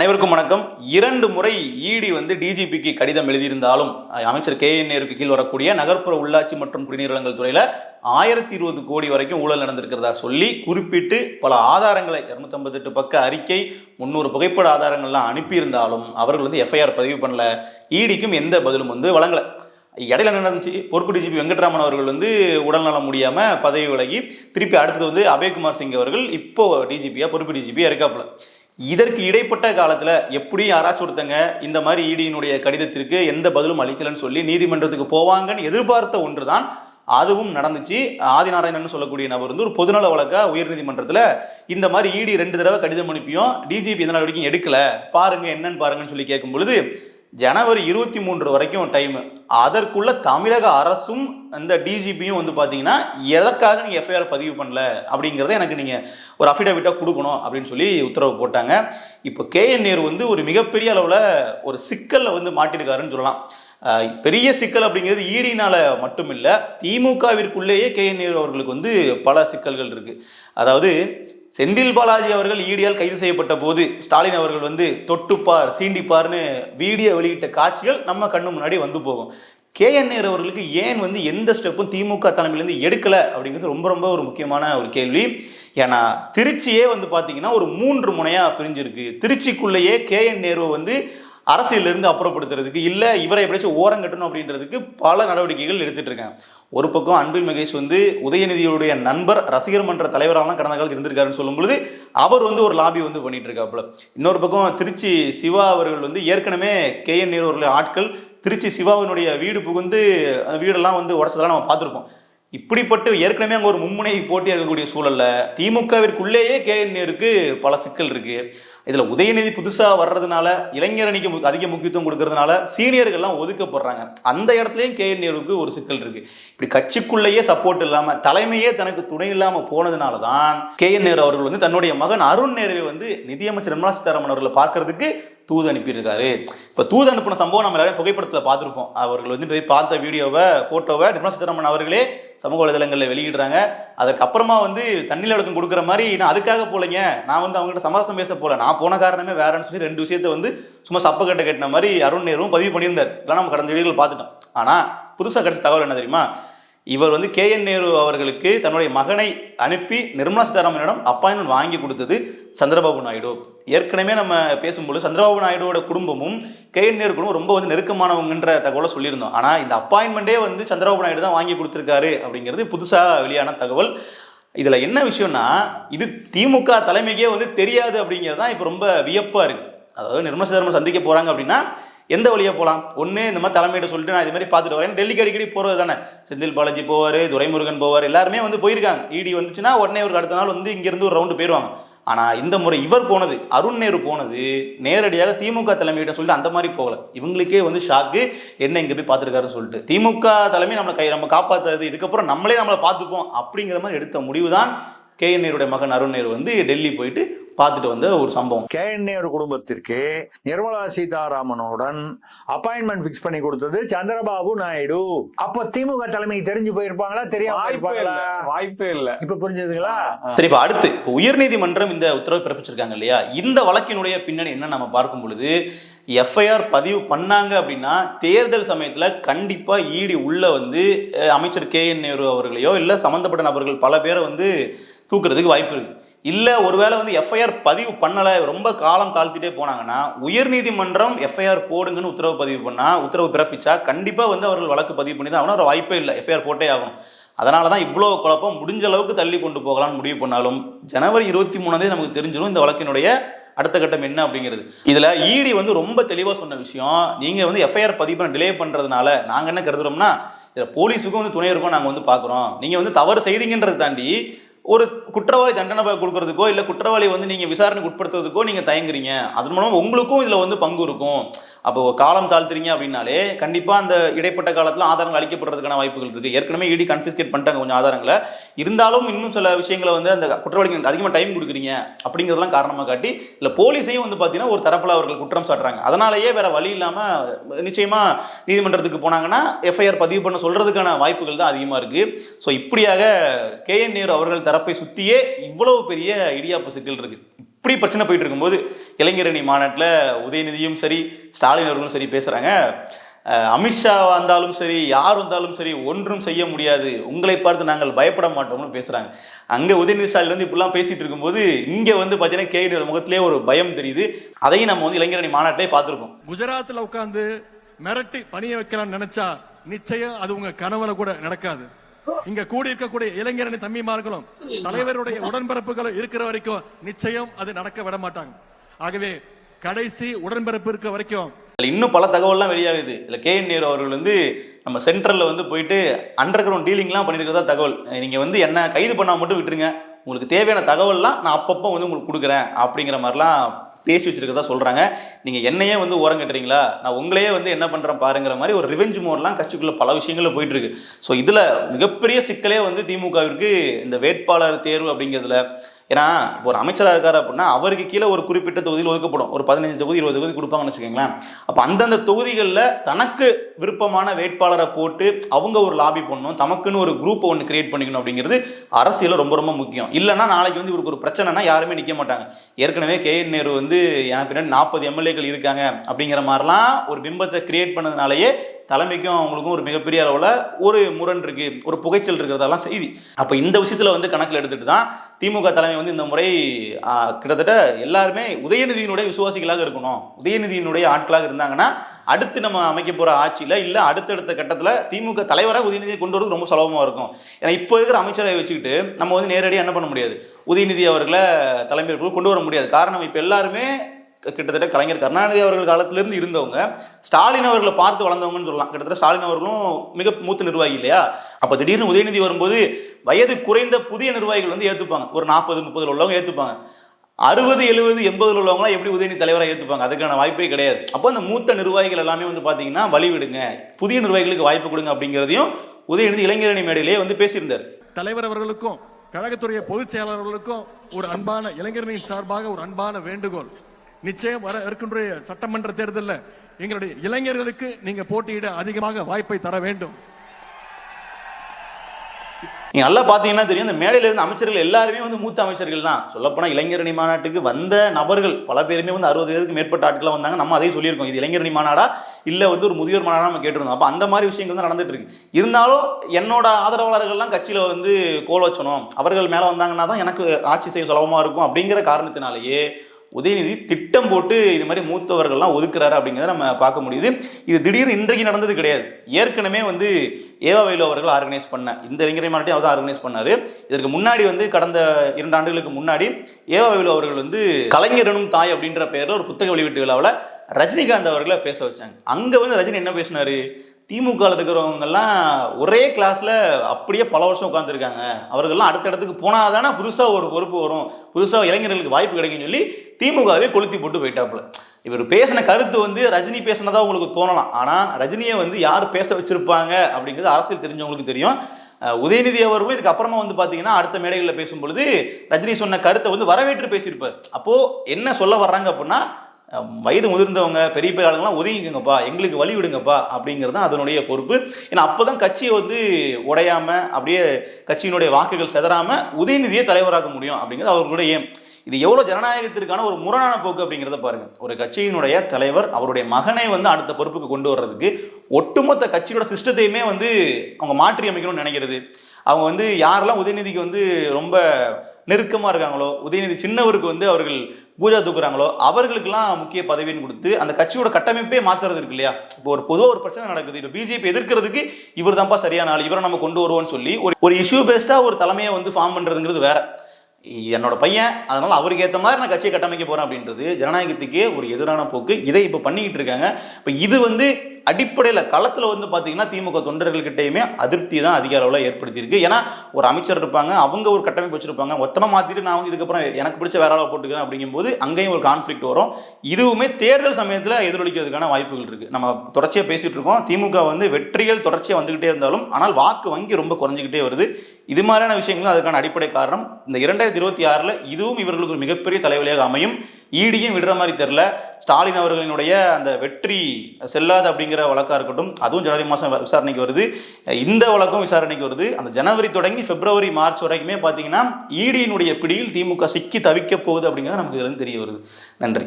அனைவருக்கும் வணக்கம். இரண்டு முறை இடி வந்து டிஜிபிக்கு கடிதம் எழுதியிருந்தாலும் அமைச்சர் கே என் நேருக்கு கீழ் வரக்கூடிய நகர்ப்புற உள்ளாட்சி மற்றும் குடிநீர் வழங்கல் துறையில ஆயிரத்தி இருபது கோடி வரைக்கும் ஊழல் நடந்திருக்கிறதா சொல்லி குறிப்பிட்டு பல ஆதாரங்களை இரநூத்தம்பத்தெட்டு பக்க அறிக்கை முந்நூறு புகைப்பட ஆதாரங்கள்லாம் அனுப்பியிருந்தாலும் அவர்கள் வந்து எஃப்ஐஆர் பதிவு பண்ணல. இடிக்கும் எந்த பதிலும் வந்து வழங்கல. இடையில என்ன நடந்துச்சு? பொறுப்பு டிஜிபி வெங்கட்ராமன் அவர்கள் வந்து உடல்நலம் முடியாம பதவி விலகி திருப்பி அடுத்தது வந்து அபய்குமார் சிங் அவர்கள் இப்போ டிஜிபியா பொறுப்பு டிஜிபியா இருக்காப்புல. இதற்கு இடைப்பட்ட காலத்தில் எப்படி யாராச்சும் ஒருத்தங்க இந்த மாதிரி இடியினுடைய கடிதத்திற்கு எந்த பதிலும் அளிக்கலன்னு சொல்லி நீதிமன்றத்துக்கு போவாங்கன்னு எதிர்பார்த்த ஒன்று தான் அதுவும் நடந்துச்சு. ஆதிநாராயணன் சொல்லக்கூடிய நபர் வந்து ஒரு பொதுநல வழக்கா உயர்நீதிமன்றத்தில் இந்த மாதிரி இடி ரெண்டு தடவை கடிதம் அனுப்பியும் டிஜிபி எந்த நடவடிக்கையும் எடுக்கல. பாருங்க என்னன்னு பாருங்கன்னு சொல்லி கேட்கும் பொழுது ஜனவரி இருபத்தி மூன்று வரைக்கும் டைம் அதற்குள்ள தமிழக அரசும் அந்த டிஜிபியும் வந்து பார்த்தீங்கன்னா எதற்காக நீங்கள் எஃப்ஐஆர் பதிவு பண்ணல அப்படிங்கிறத எனக்கு நீங்கள் ஒரு அஃபிடவிட்டாக கொடுக்கணும் அப்படின்னு சொல்லி உத்தரவு போட்டாங்க. இப்போ கேஎன் நேரு வந்து ஒரு மிகப்பெரிய அளவில் ஒரு சிக்கலில் வந்து மாட்டியிருக்காருன்னு சொல்லலாம். பெரிய சிக்கல் அப்படிங்கிறது ஈடினால் மட்டும் இல்லை திமுகவிற்குள்ளேயே கேஎன் நேரு அவர்களுக்கு வந்து பல சிக்கல்கள் இருக்குது அதாவது செந்தில் பாலாஜி அவர்கள் ஈடியால் கைது செய்யப்பட்ட போது ஸ்டாலின் அவர்கள் வந்து தொட்டுப்பார் சீண்டிப்பார்னு வீடியோ வெளியிட்ட காட்சிகள் நம்ம கண்ணு முன்னாடி வந்து போகும். கேஎன் நேரு அவர்களுக்கு ஏன் வந்து எந்த ஸ்டெப்பும் திமுக தலைமையிலேருந்து எடுக்கலை அப்படிங்கிறது ரொம்ப ரொம்ப ஒரு முக்கியமான ஒரு கேள்வி. ஏன்னா திருச்சியே வந்து பார்த்தீங்கன்னா ஒரு மூன்று முனையாக பிரிஞ்சிருக்கு. திருச்சிக்குள்ளேயே கேஎன் நேரு வந்து அரசியலிருந்து அப்புறப்படுத்துறதுக்கு இல்லை இவரை எப்படியாச்சும் ஓரம் கட்டணும் அப்படின்றதுக்கு பல நடவடிக்கைகள் எடுத்துட்டு இருக்காங்க ஒரு பக்கம் அன்பில் மகேஷ் வந்து உதயநிதியுடைய நண்பர் ரசிகர் மன்ற தலைவராலாம் கடந்த காலத்தில் இருந்திருக்காருன்னு சொல்லும்பொழுது அவர் வந்து ஒரு லாபி வந்து பண்ணிட்டு இருக்காப்புல. இன்னொரு பக்கம் திருச்சி சிவா அவர்கள் வந்து ஏற்கனவே கே என் நேரு ஆட்கள் திருச்சி சிவாவினுடைய வீடு புகுந்து அந்த வீடெல்லாம் வந்து உடச்சதெல்லாம் நம்ம பார்த்துருப்போம். இப்படிப்பட்டு ஏற்கனவே அங்கே ஒரு மும்முனை போட்டி இருக்கக்கூடிய சூழலில் திமுகவிற்குள்ளேயே கேஎன்ஏருக்கு நேருக்கு பல சிக்கல் இருக்கு. இதில் உதயநிதி புதுசாக வர்றதுனால இளைஞர் அணிக்கு மு- அதிக முக்கியத்துவம் கொடுக்கறதுனால சீனியர்கள்லாம் ஒதுக்கப்படுறாங்க. அந்த இடத்துலையும் கேஎன்ஏருக்கு நேருக்கு ஒரு சிக்கல் இருக்கு. இப்படி கட்சிக்குள்ளேயே சப்போர்ட் இல்லாமல் தலைமையே தனக்கு துணை இல்லாமல் போனதுனால தான் கேஎன் நேரு அவர்கள் வந்து தன்னுடைய மகன் அருண் நேருவை வந்து நிதியமைச்சர் நிர்மலா சீதாராமன் அவர்களை பார்க்கறதுக்கு தூது அனுப்பியிருக்காரு. இப்போ தூது அனுப்பின சம்பவம் நம்ம எல்லாரும் புகைப்படத்தில் பார்த்துருப்போம். அவர்கள் வந்து போய் பார்த்த வீடியோவை ஃபோட்டோவை நிர்மலா சீதாராமன் அவர்களே சமூக வலைதளங்களில் வெளியிடுறாங்க. அதுக்கப்புறமா வந்து தண்ணியில் விளக்கம் கொடுக்குற மாதிரி நான் அதுக்காக போலைங்க. நான் வந்து அவங்ககிட்ட சமரசம் பேச போல. நான் போன காரணமே வேறன்னு சொல்லி ரெண்டு விஷயத்த வந்து சும்மா சப்ப கட்ட கட்டின மாதிரி அருண் நேருவும் பதிவு பண்ணியிருந்தார். இதெல்லாம் நம்ம கடந்த வீடியோவில் பார்த்துட்டோம். ஆனால் புதுசாக கிடைச்ச தகவல் என்ன தெரியுமா? இவர் வந்து கே என் நேரு அவர்களுக்கு தன்னுடைய மகனை அனுப்பி நிர்மலா சீதாராமனிடம் அப்பாயின்மெண்ட் வாங்கி கொடுத்தது சந்திரபாபு நாயுடு. ஏற்கனவே நம்ம பேசும்போது சந்திரபாபு நாயுடுவோட குடும்பமும் கே என் நேரு குடும்பம் ரொம்ப வந்து நெருக்கமானவங்கன்ற தகவலை சொல்லியிருந்தோம். ஆனால் இந்த அப்பாயின்மெண்ட்டே வந்து சந்திரபாபு நாயுடு தான் வாங்கி கொடுத்துருக்காரு அப்படிங்கிறது புதுசாக வெளியான தகவல். இதில் என்ன விஷயம்னா இது திமுக தலைமைக்கே வந்து தெரியாது அப்படிங்கிறது தான் இப்போ ரொம்ப வியப்பாக இருக்குது அதாவது நிர்மலா சீதாராமன் சந்திக்க போகிறாங்க அப்படின்னா எந்த வழியாக போகலாம் ஒன்று இந்த மாதிரி தலைமையிட்ட சொல்லிட்டு நான் இது மாதிரி பார்த்துட்டு வரேன். டெல்லிக்கு அடிக்கடி போகிறது தானே? செந்தில் பாலாஜி போவார் துரைமுருகன் போவார் எல்லாருமே வந்து போயிருக்காங்க. இடி வந்துச்சுன்னா உடனே ஒரு அடுத்த நாள் வந்து இங்கேருந்து ஒரு ரவுண்டு போயிடுவாங்க ஆனால் இந்த முறை இவர் போனது அருண் நேரு போனது நேரடியாக திமுக தலைமையிட்ட சொல்லிட்டு அந்த மாதிரி போகல. இவங்களுக்கே வந்து ஷாக்கு என்ன இங்கே போய் பார்த்துருக்காருன்னு சொல்லிட்டு. திமுக தலைமை நம்மளை கை நம்ம காப்பாற்றுறது இதுக்கப்புறம் நம்மளே நம்மளை பார்த்துப்போம் அப்படிங்கிற மாதிரி எடுத்த முடிவு தான் கே என் நேருடைய மகன் அருண் நேரு வந்து டெல்லி போயிட்டு பார்த்துட்டு வந்த ஒரு சம்பவம். கே என் நேரு குடும்பத்திற்கு நிர்மலா சீதாராமனுடன் அப்பாயின்மெண்ட் பிக்ஸ் பண்ணி கொடுத்தது சந்திரபாபு நாயுடு. அப்ப திமுக தலைமைக்கு தெரிஞ்சு போயிருப்பாங்களா? தெரியாம இல்ல. வாய்ப்பே இல்ல. இப்ப புரிஞ்சுதுங்களா? சரி இப்போ அடுத்து இப்போ உயர்நீதிமன்றம் இந்த உத்தரவை பிறப்பிச்சிருக்காங்க இல்லையா? இந்த வழக்கினுடைய பின்னணி என்ன நம்ம பார்க்கும் பொழுது எஃப்ஐஆர் பதிவு பண்ணாங்க அப்படின்னா தேர்தல் சமயத்தில் கண்டிப்பாக ஈடி உள்ள வந்து அமைச்சர் கே என் நேரு அவர்களையோ இல்லை சம்மந்தப்பட்ட நபர்கள் பல பேரை வந்து தூக்குறதுக்கு வாய்ப்பு இருக்கு. இல்லை ஒருவேளை வந்து எஃப்ஐஆர் பதிவு பண்ணலை ரொம்ப காலம் தாழ்த்திட்டே போனாங்கன்னா உயர்நீதிமன்றம் எஃப்ஐஆர் போடுங்கன்னு உத்தரவு பதிவு பண்ணால் உத்தரவு பிறப்பிச்சா கண்டிப்பாக வந்து அவர்கள் வழக்கு பதிவு பண்ணி தான் ஆகணும். ஒரு வாய்ப்பே இல்லை. எஃப்ஐஆர் போட்டே ஆகணும். அதனால தான் இவ்வளோ குழப்பம். முடிஞ்ச அளவுக்கு தள்ளி கொண்டு போகலாம்னு முடிவு பண்ணாலும் ஜனவரி இருபத்தி மூணாந்தே நமக்கு தெரிஞ்சிடும் இந்த வழக்கினுடைய அடுத்த கட்டம் என்ன அப்படிங்கிறது. இதில் இடி வந்து ரொம்ப தெளிவாக சொன்ன விஷயம். நீங்கள் வந்து எஃப்ஐஆர் பதிவு பண்ண டிலே பண்ணுறதுனால நாங்கள் என்ன கருதுறோம்னா இதில் போலீஸுக்கும் வந்து துணை இருக்கும் நாங்கள் வந்து பார்க்குறோம் நீங்கள் வந்து தவறு செய்தீங்கன்றதை தாண்டி ஒரு குற்றவாளி தண்டனை கொடுக்கறதுக்கோ இல்லை குற்றவாளி வந்து நீங்கள் விசாரணைக்கு உட்படுத்துறதுக்கோ நீங்கள் தயங்குறீங்க. அதன் மூலம் உங்களுக்கும் இதில் வந்து பங்கு இருக்கும். அப்போ காலம் தாழ்த்துறீங்க அப்படின்னாலே கண்டிப்பாக அந்த இடைப்பட்ட காலத்தில் ஆதாரங்கள் அளிக்கப்படுறதுக்கான வாய்ப்புகள் இருக்குது ஏற்கனவே இடி கன்ஃபிஸ்கேட் பண்ணிட்டாங்க கொஞ்சம் ஆதாரங்களை. இருந்தாலும் இன்னும் சில விஷயங்களை வந்து அந்த குற்றவாளிகள் அதிகமாக டைம் கொடுக்குறீங்க அப்படிங்கிறதெல்லாம் காரணமாக காட்டி இல்லை போலீஸையும் வந்து பார்த்தீங்கன்னா ஒரு தரப்பில் அவர்கள் குற்றம் சாட்டுறாங்க. அதனாலேயே வேற வழி இல்லாமல் நிச்சயமாக நீதிமன்றத்துக்கு போனாங்கன்னா எஃப்ஐஆர் பதிவு பண்ண சொல்றதுக்கான வாய்ப்புகள் தான் அதிகமாக இருக்கு. ஸோ இப்படியாக கே என் நேரு அவர்கள் தரப்பை சுற்றியே இவ்வளவு பெரிய இடியாப்பு சிக்கல் இருக்கு. இப்படி பிரச்சனை போயிட்டு இருக்கும்போது இளைஞரணி மாநாட்டில் உதயநிதியும் சரி ஸ்டாலின் அவர்களும் சரி பேசுகிறாங்க அமித்ஷா வந்தாலும் சரி யார் வந்தாலும் சரி ஒன்றும் செய்ய முடியாது. உங்களை பார்த்து நாங்கள் பயப்பட மாட்டோம்னு பேசுகிறாங்க அங்கே உதயநிதி ஸ்டாலின் வந்து இப்படிலாம் பேசிகிட்டு இருக்கும்போது இங்கே வந்து பார்த்தீங்கன்னா கேடு முகத்திலே ஒரு பயம் தெரியுது. அதையும் நம்ம வந்து இளைஞரணி மாநாட்டிலே பார்த்துருக்கோம். குஜராத்தில் உட்காந்து மிரட்டி பணிய வைக்கலாம்னு நினைச்சா நிச்சயம் அது உங்க கனவுல கூட நடக்காது. இங்க கூடி இருக்கக்கூடிய இளைஞரணி தம்பிமார்களும் தலைவருடைய உடன்பிறப்புகளும் இருக்கிற வரைக்கும் நிச்சயம் அது நடக்க விட மாட்டாங்க. ஆகவே கடைசி உடன்பிறப்பு இருக்க வரைக்கும் இன்னும் பல தகவல்லாம் வெளியாகுது. இதில் கே என் நேரு அவர்கள் வந்து நம்ம சென்ட்ரலில் வந்து போயிட்டு அண்டர் கிரவுண்ட் டீலிங்லாம் பண்ணியிருக்கிறதா தகவல் நீங்கள் வந்து என்ன கைது பண்ணால் மட்டும் விட்டுருங்க. உங்களுக்கு தேவையான தகவல்லாம் நான் அப்பப்போ வந்து உங்களுக்கு கொடுக்குறேன் அப்படிங்கிற மாதிரிலாம் பேசி வச்சிருக்கதா சொல்கிறாங்க நீங்கள் என்னையே வந்து ஓரம் கட்டுறீங்களா நான் உங்களையே வந்து என்ன பண்ணுறேன் பாருங்கிற மாதிரி ஒரு ரிவெஞ்ச் மோட்லாம் கட்சிக்குள்ள பல விஷயங்களில் போயிட்டு இருக்கு ஸோ இதில் மிகப்பெரிய சிக்கலே வந்து திமுகவிற்கு இந்த வேட்பாளர் தேர்வு அப்படிங்கிறதுல. ஏன்னா இப்போ ஒரு அமைச்சராக இருக்கார் அப்படின்னா அவருக்கு கீழே ஒரு குறிப்பிட்ட தொகுதியில் ஒதுக்கப்படும். ஒரு பதினஞ்சு தொகுதி இருபது தொகுதி கொடுப்பாங்கன்னு வச்சுக்கோங்களேன். அப்போ அந்தந்த தொகுதிகளில் தனக்கு விருப்பமான வேட்பாளரை போட்டு அவங்க ஒரு லாபி பண்ணணும் தமக்குன்னு ஒரு குரூப்பை ஒன்று கிரியேட் பண்ணிக்கணும் அப்படிங்கிறது அரசியலில் ரொம்ப ரொம்ப முக்கியம். இல்லைன்னா நாளைக்கு வந்து இவருக்கு ஒரு பிரச்சனைனா யாருமே நிற்க மாட்டாங்க. ஏற்கனவே கே என் நேரு வந்து வந்து எனக்கு பின்னாடி நாற்பது எம்எல்ஏக்கள் இருக்காங்க அப்படிங்கிற மாதிரிலாம் ஒரு பிம்பத்தை கிரியேட் பண்ணதுனாலேயே தலைமைக்கும் அவங்களுக்கும் ஒரு மிகப்பெரிய அளவில் ஒரு முரண் இருக்கு ஒரு புகைச்சல் இருக்கிறதெல்லாம் செய்தி. அப்போ இந்த விஷயத்தில் வந்து கணக்கில் எடுத்துட்டு தான் திமுக தலைமை வந்து இந்த முறை கிட்டத்தட்ட எல்லாருமே உதயநிதியினுடைய விசுவாசிகளாக இருக்கணும். உதயநிதியினுடைய ஆட்களாக இருந்தாங்கன்னா அடுத்து நம்ம அமைக்க போகிற ஆட்சியில் இல்லை அடுத்தடுத்த கட்டத்தில் திமுக தலைவராக உதயநிதியை கொண்டு வரது ரொம்ப சுலபமாக இருக்கும். ஏன்னா இப்போ இருக்கிற அமைச்சரை வச்சுக்கிட்டு நம்ம வந்து நேரடியாக என்ன பண்ண முடியாது? உதயநிதி அவர்களை தலைமையில் கொண்டு வர முடியாது. காரணம் இப்போ எல்லாருமே கிட்டத்தட்ட கலைஞர் கருணாநிதி அவர்கள் காலத்திலிருந்து இருந்தவங்க. ஸ்டாலின் அவர்களை பார்த்து வளர்ந்தவங்கன்னு சொல்லலாம். கிட்டத்தட்ட ஸ்டாலின் அவர்களும் மிக மூத்த நிர்வாகி இல்லையா? அப்போ திடீர்னு உதயநிதி வரும்போது வயது குறைந்த புதிய நிர்வாகிகள் வந்து ஏற்றுப்பாங்க ஒரு நாற்பது முப்பதுல உள்ளவங்க ஏற்றுப்பாங்க அறுபது எழுபது எண்பதுல உள்ளவங்களாம் எப்படி உதயநிதி தலைவராக ஏற்றுப்பாங்க அதுக்கான வாய்ப்பே கிடையாது. அப்போ அந்த மூத்த நிர்வாகிகள் எல்லாமே வந்து பார்த்தீங்கன்னா வழி விடுங்க. புதிய நிர்வாகிகளுக்கு வாய்ப்பு கொடுங்க அப்படிங்கிறதையும் உதயநிதி இளைஞரணி மேடையிலேயே வந்து பேசியிருந்தார். தலைவர் அவர்களுக்கும் கழகத்துடைய பொதுச் செயலாளர்களுக்கும் ஒரு அன்பான இளைஞரணியின் சார்பாக ஒரு அன்பான வேண்டுகோள். நிச்சயம் வர இருக்கின்ற சட்டமன்ற தேர்தலில் எங்களுடைய இளைஞர்களுக்கு நீங்க போட்டியிட அதிகமாக வாய்ப்பை தர வேண்டும். நீங்கள் நல்லா பார்த்தீங்கன்னா தெரியும் இந்த மேடையிலிருந்து அமைச்சர்கள் எல்லாருமே வந்து மூத்த அமைச்சர்கள் தான். சொல்லப்போனால் இளைஞரணி மாநாட்டுக்கு வந்த நபர்கள் பல பேருமே வந்து அறுபது பேருக்கு மேற்பட்ட ஆட்களாக வந்தாங்க. நம்ம அதையும் சொல்லியிருக்கோம். இது இளைஞரணி மாநாடா? இல்லை வந்து ஒரு முதியோர் மாநாடாக நம்ம கேட்டிருந்தோம். அப்போ அந்த மாதிரி விஷயங்கள் தான் நடந்துட்டு இருக்கு. இருந்தாலும் என்னோட ஆதரவாளர்கள்லாம் கட்சியில் வந்து கோல் வச்சணும். அவர்கள் மேலே வந்தாங்கன்னா தான் எனக்கு ஆட்சி செய்ய சுலபமாக இருக்கும் அப்படிங்கிற காரணத்தினாலேயே உதயநிதி திட்டம் போட்டு இது மாதிரி மூத்தவர்கள்லாம் ஒதுக்குறாரு அப்படிங்கிறத நம்ம பார்க்க முடியுது. இது திடீர்னு இன்றைக்கு நடந்தது கிடையாது. ஏற்கனவே வந்து ஏவா வேலு அவர்கள் ஆர்கனைஸ் பண்ண இந்த இளைஞரை மாநாட்டையும் அவர் தான் ஆர்கனைஸ் பண்ணாரு. இதற்கு முன்னாடி வந்து கடந்த இரண்டு ஆண்டுகளுக்கு முன்னாடி ஏவா வேலு அவர்கள் வந்து கலைஞரனும் தாய் அப்படின்ற பெயரில் ஒரு புத்தக வெளியீட்டு விழாவில் ரஜினிகாந்த் அவர்களை பேச வச்சாங்க. அங்கே வந்து ரஜினி என்ன பேசினாரு? திமுகவில் இருக்கிறவங்கெல்லாம் ஒரே கிளாஸில் அப்படியே பல வருஷம் உட்காந்துருக்காங்க அவர்கள்லாம் அடுத்த இடத்துக்கு போனால் தானே புதுசாக ஒரு பொறுப்பு வரும். புதுசாக இளைஞர்களுக்கு வாய்ப்பு கிடைக்கும்னு சொல்லி திமுகவே கொளுத்தி போட்டு போயிட்டாப்புல. இவர் பேசின கருத்து வந்து ரஜினி பேசினதா உங்களுக்கு தோணலாம். ஆனால் ரஜினியை வந்து யார் பேச வச்சுருப்பாங்க அப்படிங்கிறது அரசியல் தெரிஞ்சவங்களுக்கு தெரியும். உதயநிதி அவர்களும் இதுக்கு அப்புறமா வந்து பார்த்தீங்கன்னா அடுத்த மேடைகளில் பேசும்பொழுது ரஜினி சொன்ன கருத்தை வந்து வரவேற்று பேசியிருப்பார். அப்போது என்ன சொல்ல வர்றாங்க அப்படின்னா வயது முதிர்ந்தவங்க பெரிய பெரிய ஆளுங்களாம் ஒதுங்கிக்கோங்கப்பா எங்களுக்கு வழி விடுங்கப்பா அப்படிங்கிறது தான் அதனுடைய பொறுப்பு. ஏன்னா அப்போ தான் கட்சியை வந்து உடையாம அப்படியே கட்சியினுடைய வாக்குகள் செதறாமல் உதயநிதியை தலைவராக்க முடியும் அப்படிங்கிறது அவர்களுடைய ஏம் இது எவ்வளோ ஜனநாயகத்திற்கான ஒரு முரணான போக்கு அப்படிங்கிறத பாருங்க. ஒரு கட்சியினுடைய தலைவர் அவருடைய மகனை வந்து அடுத்த பொறுப்புக்கு கொண்டு வர்றதுக்கு ஒட்டுமொத்த கட்சியோட சிஸ்டத்தையுமே வந்து அவங்க மாற்றி அமைக்கணும்னு நினைக்கிறது. அவங்க வந்து யாரெல்லாம் உதயநிதிக்கு வந்து ரொம்ப நெருக்கமாக இருக்காங்களோ உதயநிதி சின்னவருக்கு வந்து அவர்கள் பூஜா தூக்குறாங்களோ அவர்களுக்கெல்லாம் முக்கிய பதவின்னு கொடுத்து அந்த கட்சியோட கட்டமைப்பே மாத்துறது இருக்கு இல்லையா? இப்போ ஒரு பொதுவாக ஒரு பிரச்சனை நடக்குது. இப்போ பிஜேபி எதிர்க்கிறதுக்கு இவர் தான்ப்பா சரியான ஆள் இவரை நம்ம கொண்டு வருவோம்னு சொல்லி ஒரு ஒரு இஷ்யூ பேஸ்டாக ஒரு தலைமையை வந்து ஃபார்ம் பண்ணுறதுங்கிறது வேற. என்னோட பையன் அதனால அவருக்கு ஏற்ற மாதிரி நான் கட்சியை கட்டமைக்க போறேன் அப்படின்றது ஜனநாயகத்துக்கே ஒரு எதிரான போக்கு. இதை இப்போ பண்ணிக்கிட்டு இருக்காங்க. இப்போ இது வந்து அடிப்படையில் களத்தில் வந்து பார்த்திங்கன்னா திமுக தொண்டர்கள்கிட்டயுமே அதிருப்தி தான் அதிக அளவில் ஏற்படுத்தியிருக்கு. ஏன்னா ஒரு அமைச்சர் இருப்பாங்க அவங்க ஒரு கட்டமைப்பு வச்சிருப்பாங்க. மொத்தமாக மாற்றிட்டு நான் வந்து இதுக்கப்புறம் எனக்கு பிடிச்ச வேற அளவு போட்டுக்கிறேன் அப்படிங்கும்போது அங்கேயும் ஒரு கான்ஃப்ளிக்ட் வரும். இதுவுமே தேர்தல் சமயத்தில் எதிரொலிக்கிறதுக்கான வாய்ப்புகள் இருக்கு. நம்ம தொடர்ச்சியாக பேசிட்டு இருக்கோம். திமுக வந்து வெற்றிகள் தொடர்ச்சியாக வந்துகிட்டே இருந்தாலும் ஆனால் வாக்கு வங்கி ரொம்ப குறைஞ்சிக்கிட்டே வருது. இது மாதிரியான விஷயங்களும் அதுக்கான அடிப்படை காரணம். இந்த இரண்டாயிரத்தி ரெண்டாயிரத்தி இருபத்தி ஆறில் இதுவும் இவர்களுக்கு ஒரு மிகப்பெரிய தலைவலியாக அமையும். ஈடியும் விடுற மாதிரி தெரில ஸ்டாலின் அவர்களினுடைய அந்த வெற்றி செல்லாது அப்படிங்கிற வழக்காக இருக்கட்டும் அதுவும் ஜனவரி மாதம் விசாரணைக்கு வருது. இந்த வழக்கும் விசாரணைக்கு வருது. அந்த ஜனவரி தொடங்கி பிப்ரவரி மார்ச் வரைக்குமே பார்த்தீங்கன்னா ஈடியினுடைய பிடியில் திமுக சிக்கி தவிக்க போகுது அப்படிங்கிறது நமக்கு இதுலேருந்து தெரிய வருது. நன்றி.